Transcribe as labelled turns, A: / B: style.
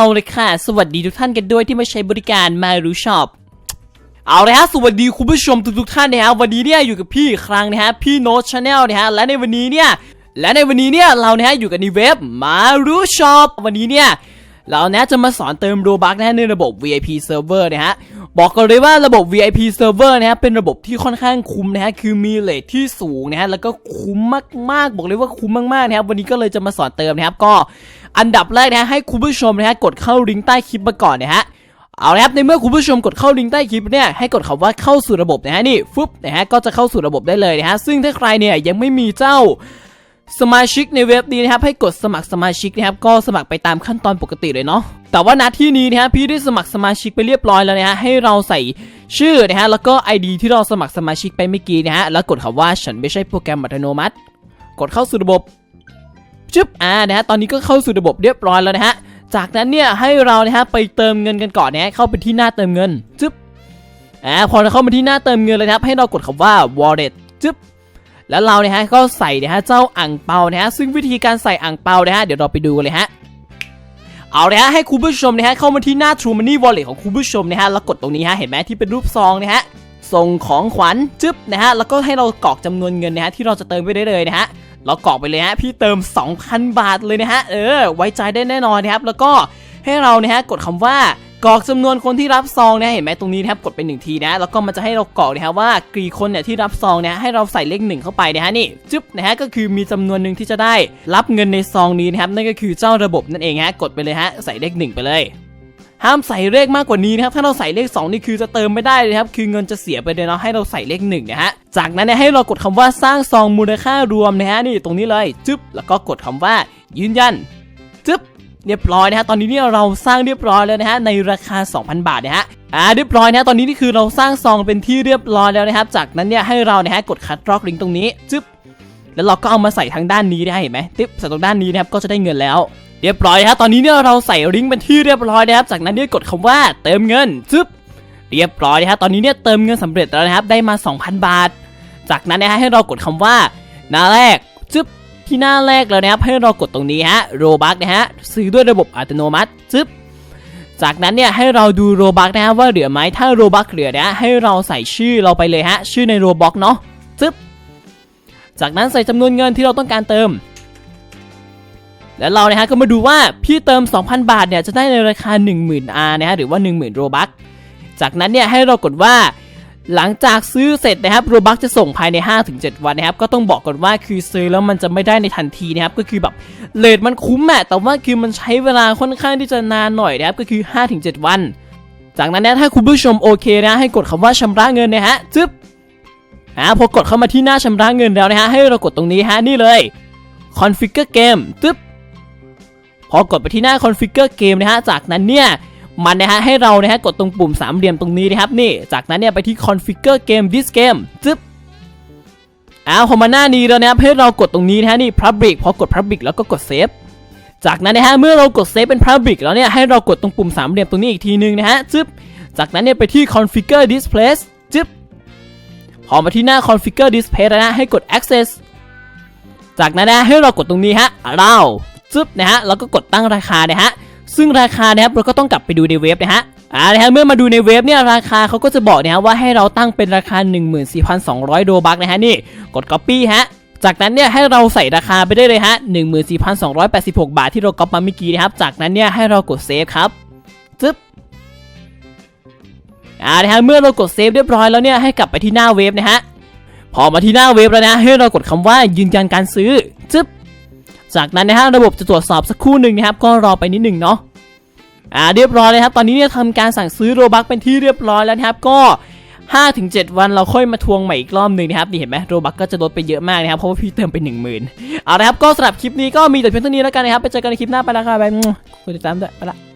A: เอาเลยค่ะ สวัสดีทุกท่านกันด้วยที่มาใช้บริการมารู้ช็อปเอาเลยฮะสวัสดีคุณผู้ชมทุกๆท่านนะฮะวันนี้เนี่ยอยู่กับพี่อีกครั้งนะฮะพี่โน้ตชาแนลนะฮะและในวันนี้เนี่ยและในวันนี้เนี่ยเรานะฮะอยู่กันในเว็บมารู้ช็อปวันนี้เนี่ยเรานะจะมาสอนเติมโรบักนะฮะในระบบ VIP Server นะฮะ บอกกันเลยว่าระบบ VIP Server นะฮะเป็นระบบที่ค่อนข้างคุ้มนะฮะคือมีเลทที่สูงนะฮะแล้วก็คุ้มมากๆ บอกเลยว่าคุ้มมากๆนะครับวันนี้ก็เลยจะมาสอนเติมนะครับก็อันดับแรกนะฮะให้คุณผู้ชมนะฮะกดเข้าลิงก์ใต้คลิปมาก่อนนะฮะเอาละครับในเมื่อคุณผู้ชมกดเข้าลิงก์ใต้คลิปเนี่ยให้กดคำว่าเข้าสู่ระบบนะฮะนี่ฟึบนะฮะก็จะเข้าสู่ระบบได้เลยนะฮะซึ่งถ้าใครเนี่ยยังไม่มีเจ้า สมาชิกในเว็บนี้นะครับให้กดสมัครสมาชิกนะครับก็สมัครไปตามขั้นตอนปกติเลยเนาะแต่ว่าณที่นี้นะฮะพี่ได้สมัครสมาชิกไปเรียบร้อยแล้วนะฮะให้เราใส่ชื่อนะฮะแล้วก็ ID ที่เราสมัครสมาชิกไปเมื่อกี้นะฮะแล้วกดคำว่าฉันไม่ใช่โปรแกรมอัตโนมัติ กดเข้าสู่ระบบชึบอ่านะฮะตอนนี้ก็เข้าสู่ระบบเรียบร้อยแล้วนะฮะจากนั้นเนี่ยให้เรานะฮะไปเติมเงินกันก่อนนะฮะเข้าไปที่หน้าเติมเงินจึ๊บอ่าพอเราเข้ามาที่หน้าเติมเงินเลยนะครับให้เรากดคำว่า wallet จึ๊บ แล้วเราเนี่ยฮะก็ใส่นะฮะเจ้าอ่างเปานะฮะซึ่งวิธีการใส่อ่างเปานะฮะเดี๋ยวเราไปดูกันเลยฮะเอาเลยฮะให้คุณผู้ชมนะฮะเข้ามาที่หน้า True Money Wallet ของคุณผู้ชมนะฮะแล้วกดตรงนี้ฮะเห็นไหมที่เป็นรูปซองนะฮะส่งของขวัญจึ๊บนะฮะแล้วก็ให้เรากรอกจำนวนเงินนะฮะที่เราจะเติมไปได้เลยนะฮะเรากรอกไปเลยฮะพี่เติม 2,000 บาทเลยนะฮะเออไว้ใจได้แน่นอนนะครับแล้วก็ให้เราเนี่ยฮะกดคำว่า กรอกจำนวนคนที่รับซองนะเห็นไหมตรงนี้นะครับกดไปหนึ่งทีนะแล้วก็มันจะให้เรากรอกนะฮะว่ากี่คนเนี่ยที่รับซองเนี่ยให้เราใส่เลขหนึ่งเข้าไปนะฮะนี่จึ๊บนะฮะก็คือมีจำนวนหนึ่งที่จะได้รับเงินในซองนี้นะครับนั่นก็คือเจ้าระบบนั่นเองฮะกดไปเลยฮะใส่เลขหนึ่งไปเลยห้ามใส่เลขมากกว่านี้นะครับ ถ้าเราใส่เลข 2 นี่คือจะเติมไม่ได้เลยครับ คือเงินจะเสียไปเลยเนาะ ให้เราใส่เลข1นะฮะ จากนั้นเนี่ยให้เรากดคำว่าสร้างซองมูลค่ารวมนะฮะ นี่ตรงนี้เลย จึ๊บ แล้วก็กดคำว่ายืนยัน เรียบร้อยนะฮะตอนนี้เนี่ยเราสร้างเรียบร้อยแล้วนะฮะในราคา 2,000 บาทนะฮะอ่าเรียบร้อยนะะตอนนี้นี่คือเราสร้างซองเป็นที่เรียบร้อยแล้วนะครับ จากนั้นเนี่ยให้เรานะฮะกดคัดลอกลิงก์ตรงนี้จึ๊บแล้วเราก็เอามาใส่ทางด้านนี้นะฮะเห็นไหมติ๊บใส่ตรงด้านนี้นะครับก็จะได้เงินแล้วเรียบร้อยครับตอนนี้เนี่ยเราใส่ลิงก์เป็นที่เรียบร้อยนะครับ จากนั้นเนี่ยกดคำว่าเติมเงินจึ๊บเรียบร้อยนะครับตอนนี้เนี่ยเติมเงินสำเร็จแล้วนะครับได้มา 2,000 บาท จากนั้นนะฮะให้เรากดคำว่าหน้าแรกจึ๊บ ที่หน้าแรกแล้วนะครับให้เรากดตรงนี้ฮะโรบักนะฮะซื้อด้วยระบบอัตโนมัติจึ๊บจากนั้นเนี่ยให้เราดูโรบักนะฮะว่าเหลือไหมถ้าโรบักเหลือนะให้เราใส่ชื่อเราไปเลยฮะชื่อในโรบ็อกเนาะจึ๊บจากนั้นใส่จำนวนเงินที่เราต้องการเติม แล้วเรานะฮะก็มาดูว่าพี่เติม 2,000 บาทเนี่ยจะได้ในราคา 10,000 R นะฮะหรือว่า 10,000โรบัคจากนั้นเนี่ยให้เรากดว่า หลังจากซื้อเสร็จนะครับโรบัคจะส่งภายใน 5-7 วันนะครับ ก็ต้องบอกก่อนว่าคือซื้อแล้วมันจะไม่ได้ในทันทีนะครับ ก็คือแบบเลทมันคุ้มแหละแต่ว่าคือมันใช้เวลาค่อนข้างที่จะนานหน่อยนะครับ ก็คือ 5-7 วัน จากนั้นเนี่ยถ้าคุณผู้ชมโอเคนะ ให้กดคำว่าชำระเงินนะฮะจึ๊บอ่าพอกดเข้ามาที่หน้าชำระเงินแล้วนะฮะให้เรากดตรงนี้ฮะนี่เลย configure game ตึ๊บพอกดไปที่หน้า configure game นะฮะจากนั้นเนี่ย มันนะฮะให้เรานะฮะกดตรงปุ่มสามเหลี่ยมตรงนี้นะครับนี่จากนั้นเนี่ยไปที่ configure game this game จึ๊บอ้าวพอมาหน้านี้แล้วนะครับให้เรากดตรงนี้นะฮะนี่ public พอกด public แล้วก็กด save จากนั้นนะฮะเมื่อเรากด save เป็น public แล้วเนี่ยให้เรากดตรงปุ่มสามเหลี่ยมตรงนี้อีกทีนึงนะฮะจึ๊บจากนั้นเนี่ยไปที่ configure display จึ๊บพอมาที่หน้า configure display แล้วนะให้กด access จากนั้นนะให้เรากดตรงนี้ฮะ allow จึ๊บนะฮะแล้วก็กดตั้งราคานะฮะ ซึ่งราคานะครับเราก็ต้องกลับไปดูในเว็บนะฮะอ่านะฮะเมื่อมาดูในเว็บเนี่ยราคาเขาก็จะบอกนะฮะว่าให้เราตั้งเป็นราคา 14,200โดบักนะฮะนี่กด copy ฮะจากนั้นเนี่ยให้เราใส่ราคาไปได้เลยฮะ14,286 บาทที่เราก๊อปมาเมื่อกี้นะครับ จากนั้นเนี่ยให้เรากด save ครับจึ๊บอ่านะฮะเมื่อเรากด save เรียบร้อยแล้วเนี่ยให้กลับไปที่หน้าเว็บนะฮะพอมาที่หน้าเว็บแล้วนะให้เรากดคำว่ายืนยันการซื้อจึ๊บจากนั้นนะฮะระบบจะตรวจสอบสักครู่หนึ่งนะครับก็รอไปนิดหนึ่งเนาะ อ่าเรียบร้อยเลยครับ ตอนนี้เนี่ยทำการสั่งซื้อโรบักเป็นที่เรียบร้อยแล้วนะครับก็5-7วันเราค่อยมาทวงใหม่อีกรอบหนึ่งนะครับนี่เห็นไหมโรบักก็จะลดไปเยอะมากนะครับเพราะว่าพี่เติมไป 1 0,000เอาละครับก็สำหรับคลิปนี้ก็มีแต่เพียงเท่านี้แล้วกันนะครับไปเจอกันในคลิปหน้าไปแล้วครับบายกดติดตามด้วยไปละ